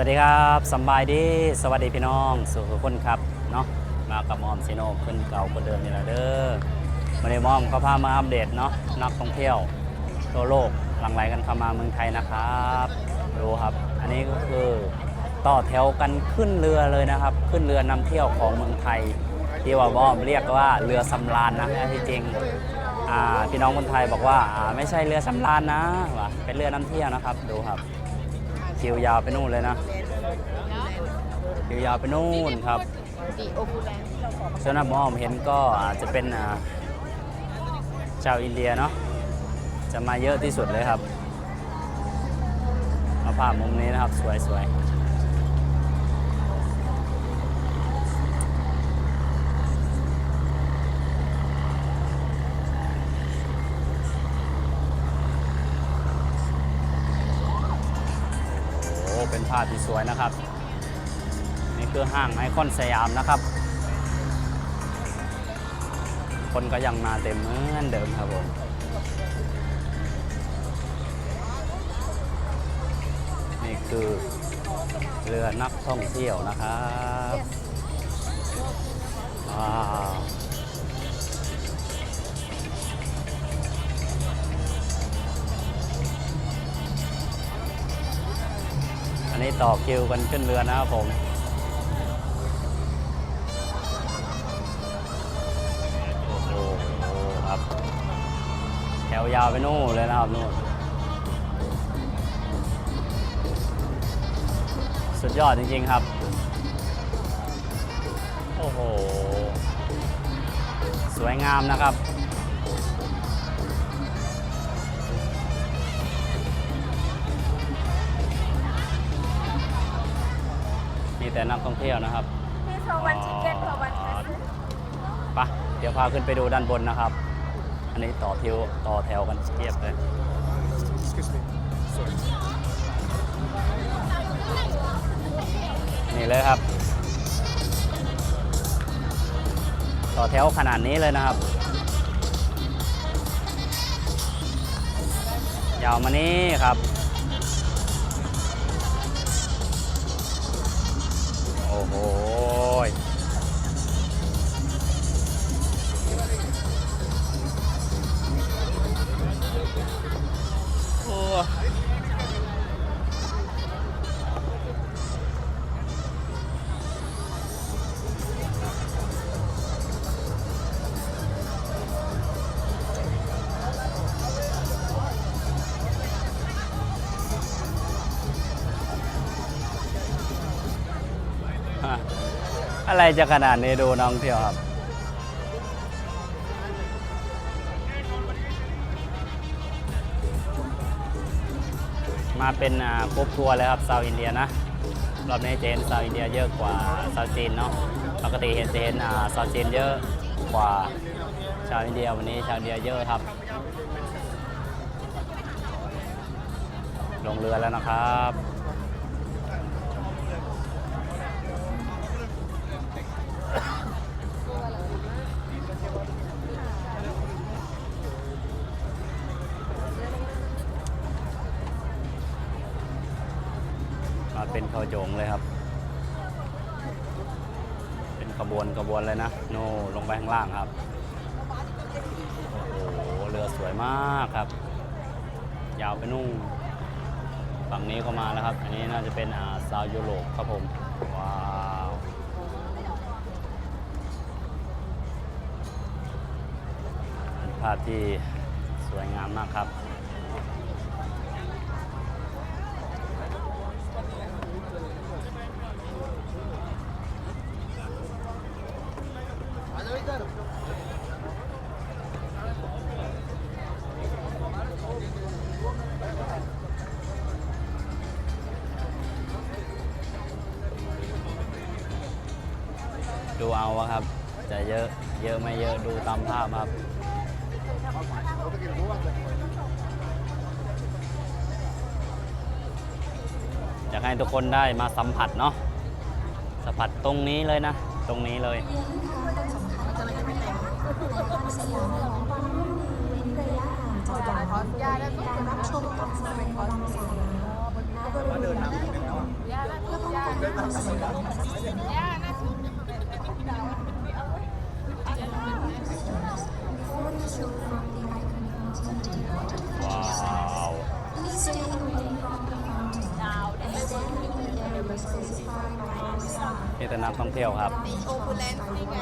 วัสดีครับสบายดี สวัสดีพี่น้องสุขคนครับเนาะมากับมอมซีโนขึ้นเก่าคนเดิมนี่แหละเด้อมาในมอมเขาพามาอัปเดตเนาะนักท่องเที่ยวทั่วโลกหลั่งไหลกันเข้ามาเมืองไทยนะครับดูครับ อันนี้ก็คือต่อแถวกันขึ้นเรือเลยนะครับ ขึ้นเรือนำเที่ยวของเมืองไทย ที่ว่ามอมเรียกว่าเรือสำราญนะที่จริงพี่น้องคนไทยบอกว่าไม่ใช่เรือสำราญนะว่ะเป็นเรือนำเที่ยวนะครับดูครับ คิวยาวไปนู่นเลยนะ คิวยาวไปนู่นครับดีโอบูแลนด์ส่วนนักมอมเห็นก็อาจจะเป็นชาวอินเดียเนาะจะมาเยอะที่สุดเลยครับมาภาพมุมนี้นะครับสวยส เป็นภาพที่สวยนะครับ นี่คือห้างไอคอนสยามนะครับ คนก็ยังมาเต็มเหมือนเดิมครับผมนี่คือเรือนักท่องเที่ยวนะครับว้าว อันนี้ต่อคิวกันขึ้นเรือนะครับผมโอ้โหครับ แถวยาวไปนู่นเลยนะครับนู่นสุดยอดจริงๆครับ โอ้โห สวยงามนะครับ แต่นักท่องเที่ยวนะครับพี่โทรวันชิคเก้นโทรวันคัสไปะเดี๋ยวพาขึ้นไปดูด้านบนนะครับ อันนี้ต่อทิวต่อแถวกันเทียบเลย Excuse me. Sorry. นี่เลยครับ ต่อแถวขนาดนี้เลยนะครับ ยาวมานี้ครับ โอ้โอะไรจะขนาดนี้ดูน้องเที่ยวครับ มาเป็นอ่ากรุ๊ปทัวร์เลยครับซาวอินเดียนะรอบนี้จะเห็นซาวอินเดียเยอะกว่าซาวจีนเนาะปกติเห็นจะเห็นอ่าซาวจีนเยอะกว่าชาวอินเดียวันนี้ชาวอินเดียเยอะครับ ลงเรือแล้วนะครับ เป็นขาโจงเลยครับ เป็นขบวนขบวนเลยนะ โน่ลงไปข้างล่างครับ โอ้โห เรือสวยมากครับ ยาวไปนู่นฝั่งนี้ก็มาแล้วครับ อันนี้น่าจะเป็นอ่าซาวยุโรปครับผม ว้าวภาพที่สวยงามมากครับ ดูเอาอะครับ จะเยอะเยอะไม่เยอะดูตามภาพครับ อยากให้ทุกคนได้มาสัมผัสเนาะสัมผัสตรงนี้เลยนะ ตรงนี้เลยยาแล้วก็การรับชมการแสดงรำสายน้ำณบริเวณหน้ายาแล้วาว นี่แต่นักท่องเที่ยวครับ โอคูแลนซ์นี่ไง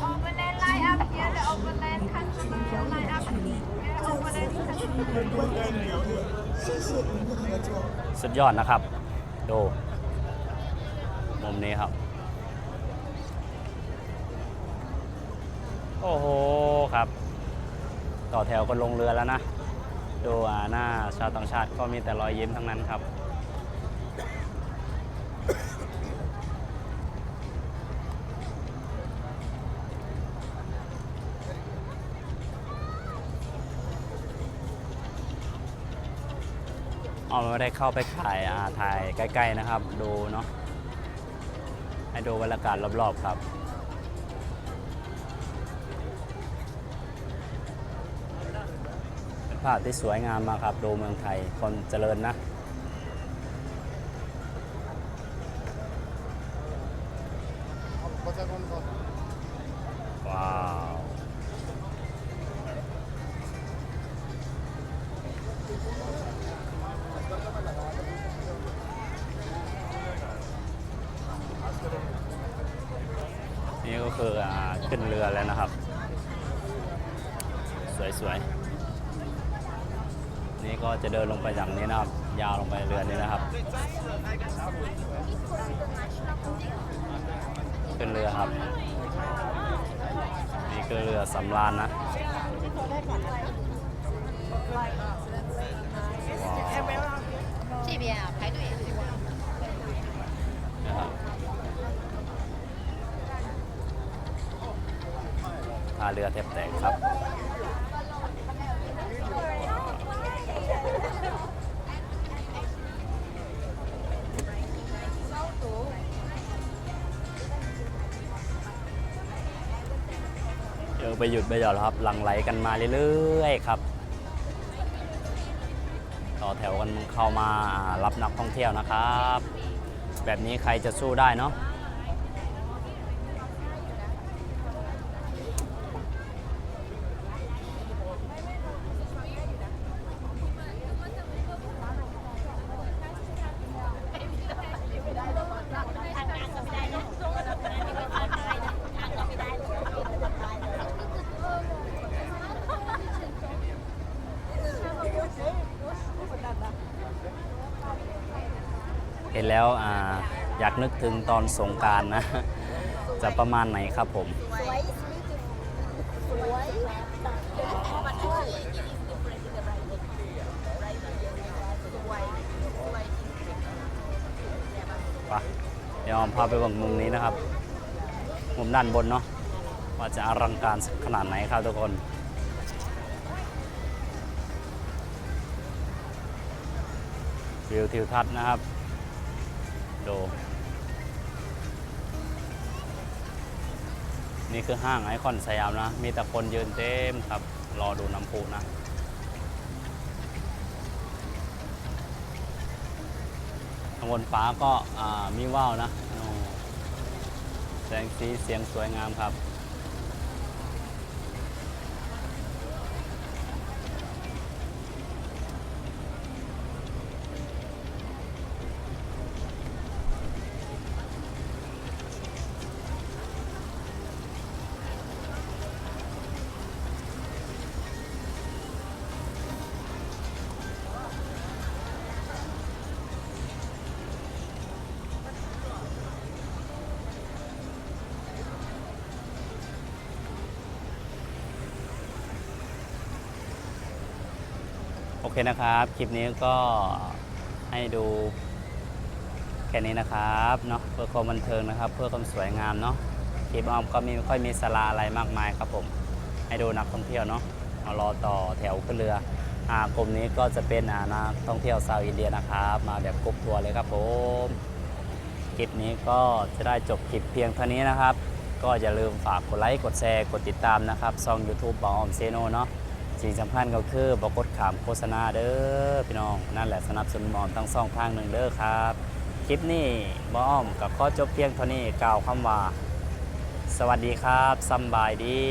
โอคูแลนซ์ไลน์อัพ here the โอคูแลนซ์ customer line up โอคูแลนซ์สุ สุดยอดนะครับ ดูมุมนี้ครับ โอ้โหครับ ต่อแถวกันลงเรือแล้วนะ ดูอ่าหน้าชาวต่างชาติก็มีแต่รอยยิ้มทั้งนั้นครับ เอาไม่ได้เข้าไปถ่ายอ่าถ่ายใกล้ ๆนะครับ ดูเนาะให้ดูบรรยากาศรอบๆครับเป็นภาพที่สวยงามมากครับ ดูเมืองไทยคนเจริญนะว้าว ขึ้นเรือแล้วนะครับ สวยๆ นี่ก็จะเดินลงไปจากนี้นะครับ ยาวลงไปเรือนี้นะครับ ขึ้นเรือครับ นี่คือเรือสำราญนะาเรือแทบแตกครับเดี๋ยวไปหยุดไปหย่อนแล้วครับหลังไหลกันมาเรื่อยๆครับ ต่อแถวกันเข้ามารับนักท่องเที่ยวนะครับ แบบนี้ใครจะสู้ได้เนาะ เห็นแล้วออยากนึกถึงตอนสงการนะ จะประมาณไหนครับผม เดี๋ยวพาไปบิ่งมุมนี้นะครับ มุมด้านบนเนาะว่าจะอลังการขนาดไหนครับทุกคนวิวทิวทัศน์นะครับ ด นี่คือห้างไอคอนสยามนะ มีแต่คนยืนเต็มครับ รอดูน้ำพุนะข้างบนฟ้าก็ามีว่าวนะ แสงสีเสียงสวยงามครับ คนะครับ คลิปนี้ก็ให้ดูแค่นี้นะครับเนาะเพื่อความบันเทิงนะครับ เพื่อความสวยงามเนาะคลิปออมก็มีไม่ค่อยมีสาระอะไรมากมายครับผม ให้ดูนักท่องเที่ยวเนาะมารอต่อแถวขึ้นเรืออ่ากลุ่มนี้ก็จะเป็นอ่านักท่องเที่ยวชาวอินเดียนะครับ มาแบบกรุ๊ปทัวร์เลยครับผมคลิปนี้ก็จะได้จบคลิปเพียงเท่านี้นะครับ ก็อย่าลืมฝากกดไลค์กดแชร์กดติดตามนะครับช่อง YouTube บอมเซโนเนาะ สิ่งสำคัญก็คือบกดขามโฆษณาเด้อพี่น้อง นั่นแหละสนับสนุนบอมทั้งสองทางหนึ่งเด้อครับ คลิปนี้บอมกับข้อจบเพียงเท่านี้กล่าวคำว่า สวัสดีครับสบายดี